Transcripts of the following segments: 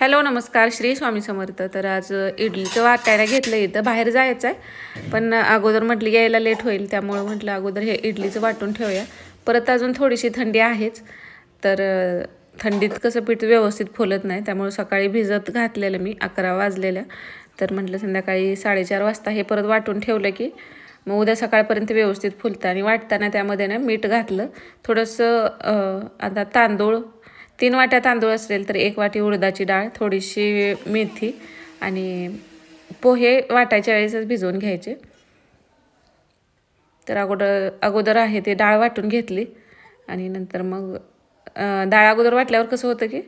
Hello नमस्कार. श्री स्वामी समर्थ. तर आज इडलीचं वाटायला घेतलं इथं बाहेर जायचं आहे पण अगोदर म्हटलं यायला लेट होईल. त्यामुळं म्हटलं अगोदर हे इडलीचं वाटून ठेवूया. परत अजून थोडीशी थंडी आहेच. तर थंडीत कसं पीठ व्यवस्थित फुलत नाही. त्यामुळे सकाळी भिजत घातलेलं मी अकरा वाजलेल्या तर म्हटलं संध्याकाळी साडेचार वाजता हे परत वाटून ठेवलं की मग उद्या सकाळपर्यंत व्यवस्थित फुलतं. आणि वाटताना त्यामध्ये ना मीठ घातलं. थोडंसं आता तांदूळ तीन वाट्या तांदूळ असेल तर एक वाटी उडदाची डाळ थोडीशी मेथी आणि पोहे वाटायच्या वेळेसच भिजवून घ्यायचे. तर अगोदर अगोदर आहे ते डाळ वाटून घेतली आणि नंतर मग डाळ अगोदर वाटल्यावर कसं होतं की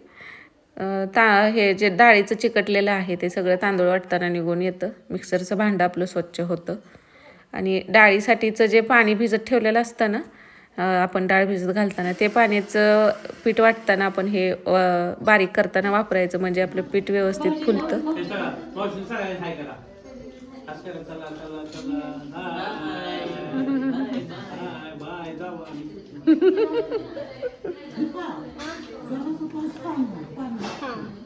ता हे जे डाळीचं चिकटलेलं आहे ते सगळं तांदूळ वाटताना निघून येतं. मिक्सरचं भांडं आपलं स्वच्छ होतं. आणि डाळीसाठीचं जे पाणी भिजत ठेवलेलं असतं ना आपण डाळ भिजत घालताना ते पाण्याचं पीठ वाटताना आपण हे बारीक करताना वापरायचं म्हणजे आपलं पीठ व्यवस्थित फुलतं.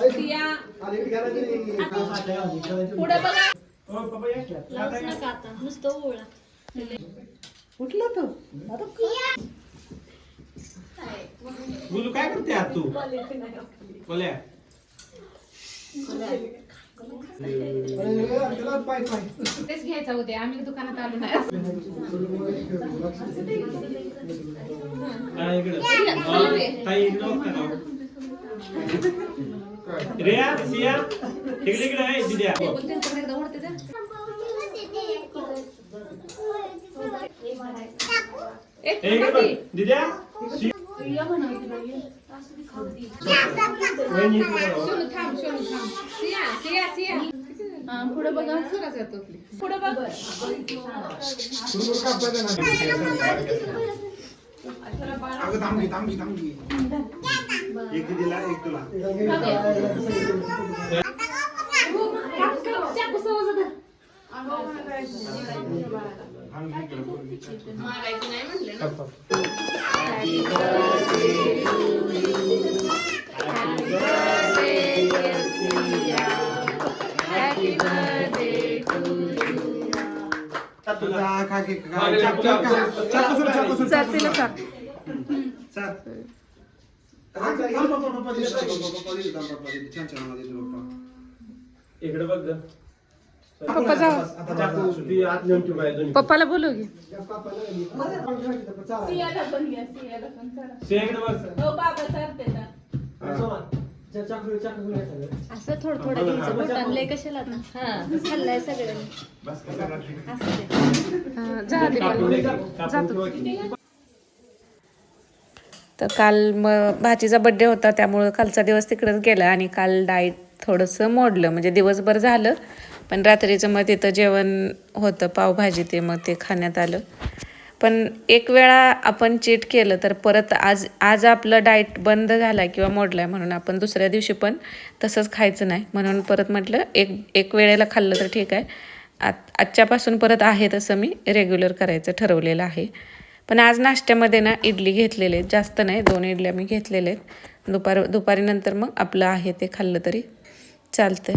चला मावशी सगळ्यांनी हाय करा असं करा चला चला चला हाय हाय बाय जाऊ आम्ही. तरी आले काय जाऊन बस टेबल बोलू काय करते आज तू कोल्या तेच घ्यायचा होते आम्ही दुकानात आलो नाही काय इकडं अं, ताई इकडं बघ का तो? रिया सिया इकडे इकडे आहे दिद्या त्यांच्याकडे एकदा ओढते जा. ए, इकडे बघ दिद्या सि- वहिनी इकडे बघ. शोनू थांब शोनू थांब सिया सिया सिया हा, पुढे बघा सुराच येतो पुढे बघ अगं थांबली थांबली थांबली एक दिला एक तुला चाकू समोर धर. मारायचं नाही म्हणले ना तुझा खा की खा. चाकू चाकू चाकू सोड, चाकू सोड, चाकू चालतील सोड. का चाल. थांब, थांब, थांब, पप्पा, पप्पा दिले, पप्पा दिले, थांब, पप्पा दिले. छान छान आवाज येतो, पप्पा. इकडे बघ ग. पप्पा जाऊ आता चाकू ती आत नेऊन ठेव बाहेर दोन्ही. पप्पाला बोलू की सियाला पण घ्या सियाला पण चला सिया इकडे बघ. हो बाबा चालते ना असं थोडं थोडं घ्यायचं बोटान लय कशाला ना हा खाल्लंय सगळ्यांनी बस कसं काढली? असं दे. हा, जा दे कापून दे, पप्पा. कापून जातो. ठेवा की. तर काल मग भाचीचा बड्डे होता त्यामुळं कालचा दिवस तिकडंच गेला आणि काल डाएट थोडंसं मोडलं. म्हणजे दिवसभर झालं पण रात्रीचं मग तिथं जेवण होतं पावभाजी ते मग ते खाण्यात आलं. पण एक वेळा आपण चीट केलं तर परत आज आज आपलं डाएट बंद झाला किंवा मोडला आहे म्हणून आपण दुसऱ्या दिवशी पण तसंच खायचं नाही. म्हणून परत म्हटलं एक एक वेळेला खाल्लं तर ठीक आहे. आत आजच्यापासून परत आहे तसं मी रेग्युलर करायचं ठरवलेलं आहे. पण आज नाश्त्यामध्ये ना इडली घेतलेले आहेत. जास्त नाही दोन इडल्या मी घेतलेले आहेत. दुपार दुपारीनंतर मग आपलं आहे ते खाल्लं तरी चालतंय.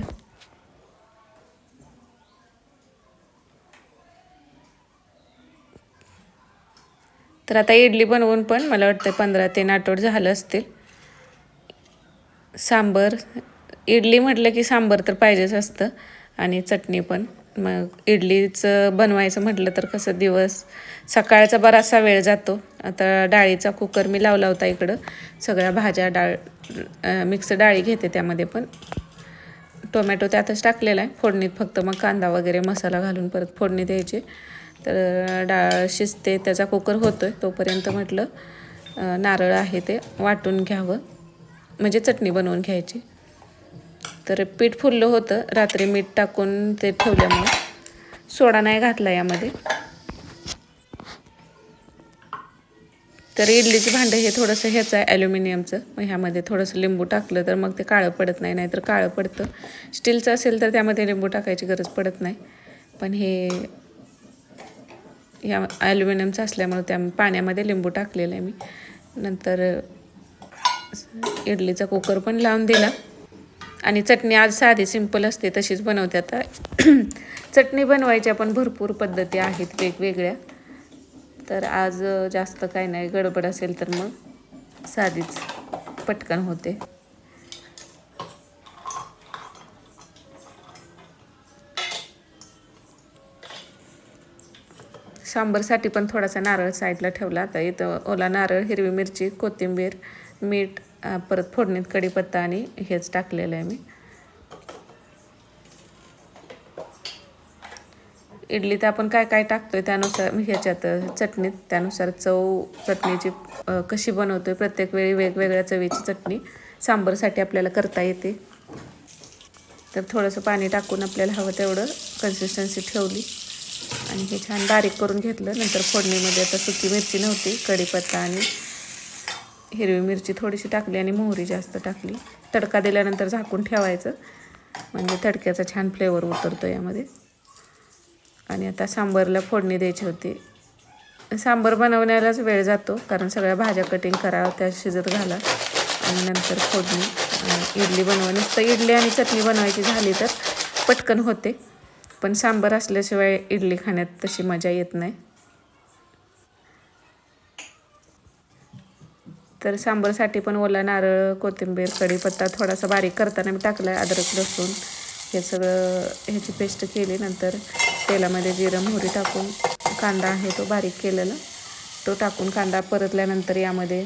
तर आता इडली बनवून पण मला वाटतं पंधरा ते नाटोड झालं असतील. सांबर इडली म्हटलं की सांबर तर पाहिजेच असतं आणि चटणी पण. मग इडलीचं बनवायचं म्हटलं तर कसं दिवस सकाळचा बराचसा वेळ जातो. आता डाळीचा कुकर मी लावला होता इकडं. सगळ्या भाज्या डाळ मिक्स डाळी घेते त्यामध्ये पण. टोमॅटो त्यातच टाकलेला आहे. फोडणीत फक्त मग कांदा वगैरे मसाला घालून परत फोडणी द्यायची. तर डाळ शिजते त्याचा कुकर होतो आहे तोपर्यंत म्हटलं नारळ आहे ते वाटून घ्यावं. म्हणजे चटणी बनवून घ्यायची. तर पीठ फुललं होतं. रात्री मीठ टाकून ते ठेवल्यामुळे. सोडा नाही घातला यामध्ये. तर इडलीचं भांडं हे थोडंसं ह्याचं आहे ॲल्युमिनियमचं. मग ह्यामध्ये थोडंसं लिंबू टाकलं तर मग ते काळं पडत नाही नाहीतर काळं पडतं. स्टीलचं असेल तर त्यामध्ये लिंबू टाकायची गरज पडत नाही. पण हे ह्या ॲल्युमिनियमचं असल्यामुळे त्या पाण्यामध्ये लिंबू टाकलेलं आहे मी. नंतर इडलीचा कुकर पण लावून दिला. आणि चटणी आज साधी सिंपल असते तशीच बनवते आता. चटणी बनवायच्या पण भरपूर पद्धती आहेत वेगवेगळ्या. तर आज जास्त काही नाही गडबड असेल तर मग साधीच पटकन होते. सांबरसाठी पण थोडासा नारळ साईडला ठेवला. आता इथं ओला नारळ हिरवी मिरची कोथिंबीर मीठ परत फोडणीत कढीपत्ता आणि हेच टाकलेलं आहे मी. इडलीत आपण काय काय टाकतो आहे त्यानुसार ह्याच्यात चटणीत त्यानुसार चव चटणीची कशी बनवतो आहे प्रत्येक वेळी वेगवेगळ्या चवीची चटणी सांबरसाठी आपल्याला करता येते. तर थोडंसं पाणी टाकून आपल्याला हवं तेवढं कन्सिस्टन्सी ठेवली. आणि हे छान बारीक करून घेतलं. नंतर फोडणीमध्ये आता सुकी मिरची नव्हती कढीपत्ता आणि हिरवी मिरची थोडीशी टाकली आणि मोहरी जास्त टाकली. तडका दिल्यानंतर झाकून ठेवायचं. म्हणजे तडक्याचा छान फ्लेवर उतरतो यामध्ये. आणि आता सांबरला फोडणी द्यायची होती. सांबर बनवण्यालाच वेळ जातो कारण सगळ्या भाज्या कटिंग करा त्या शिजत घाला. आणि नंतर फोडणी इडली बनवा. नुसतं इडली आणि चटणी बनवायची झाली तर पटकन होते. पण सांबर असल्याशिवाय इडली खाण्यात तशी मजा येत नाही. तर सांबरसाठी पण ओला नारळ कोथिंबीर कढीपत्ता थोडासा बारीक करताना मी टाकला आहे अद्रक लसूण हे सगळं ह्याची पेस्ट केली. नंतर तेलामध्ये जिरं मोहरी टाकून कांदा आहे तो बारीक केलेला तो टाकून कांदा परतल्यानंतर यामध्ये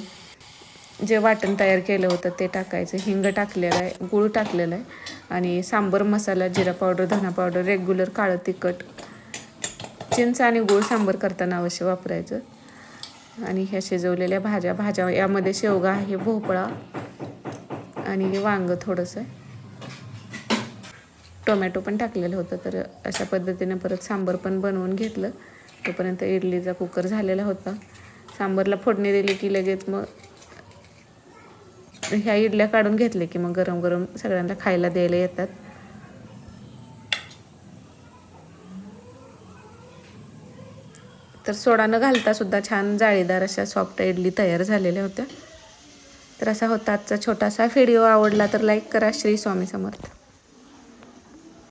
जे वाटण तयार केलं होतं ते टाकायचं. हिंग टाकलेलं आहे गूळ टाकलेलं आहे आणि सांबर मसाला जिरा पावडर धना पावडर रेग्युलर काळं तिखट चिंच आणि गूळ सांबर करताना अवश्य वापरायचं. आणि ह्या शिजवलेल्या भाज्या. भाज्या यामध्ये शेवगा आहे भोपळा आणि वांग थोडंसं. टोमॅटो पण टाकलेलं होतं तर अशा पद्धतीनं परत सांबर पण बनवून घेतलं. तोपर्यंत इडलीचा कुकर झालेला होता. सांबरला फोडणी दिली की लगेच मग ह्या इडल्या काढून घेतले की मग गरम गरम सगळ्यांना खायला द्यायला येतात. तर सोडा न घालता सुद्धा छान जाळीदार अशा सॉफ्ट इडली तयार झालेल्या होत्या. तर असा होता आजचा छोटासा व्हिडिओ आवडला तर लाईक करा श्री स्वामी समर्थ.